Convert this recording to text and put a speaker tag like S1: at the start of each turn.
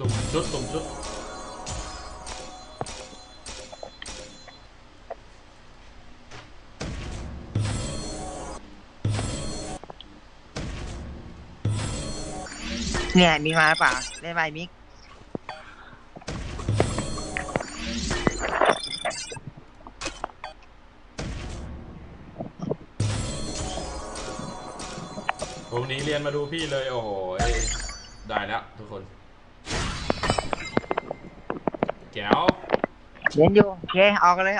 S1: สุ่มชุดสุ่มชุด
S2: เนี่ยมีมาเปล่าเล่นไปมิก
S1: ผมหนีเรียนมาดูพี่เลย โอ้โหได้แล้วทุกคน แก้ว
S2: เล่นอยู่โอเคออกเลย